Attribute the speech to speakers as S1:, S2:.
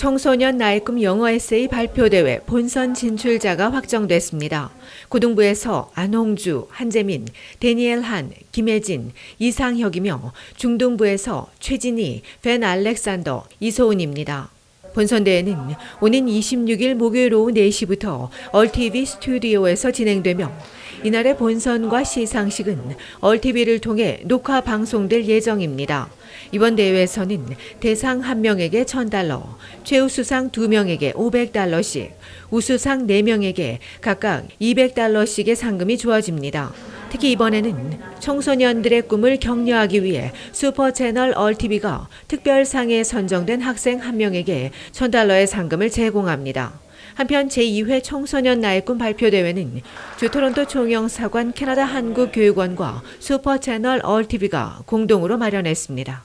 S1: 청소년 나의 꿈 영어 에세이 발표 대회 본선 진출자가 확정됐습니다. 고등부에서 안홍주, 한재민, 데니엘 한, 김혜진, 이상혁이며 중등부에서 최진희, 벤 알렉산더, 이소은입니다. 본선대회는 오는 26일 목요일 오후 4시부터 얼티비 스튜디오에서 진행되며 이날의 본선과 시상식은 얼티비를 통해 녹화 방송될 예정입니다. 이번 대회에서는 대상 1명에게 1000달러, 최우수상 2명에게 500달러씩, 우수상 4명에게 각각 200달러씩의 상금이 주어집니다. 특히 이번에는 청소년들의 꿈을 격려하기 위해 슈퍼 채널 얼티비가 특별상에 선정된 학생 한 명에게 천 달러의 상금을 제공합니다. 한편 제2회 청소년 나의 꿈 발표 대회는 주토론토 총영사관 캐나다 한국 교육원과 슈퍼 채널 얼티비가 공동으로 마련했습니다.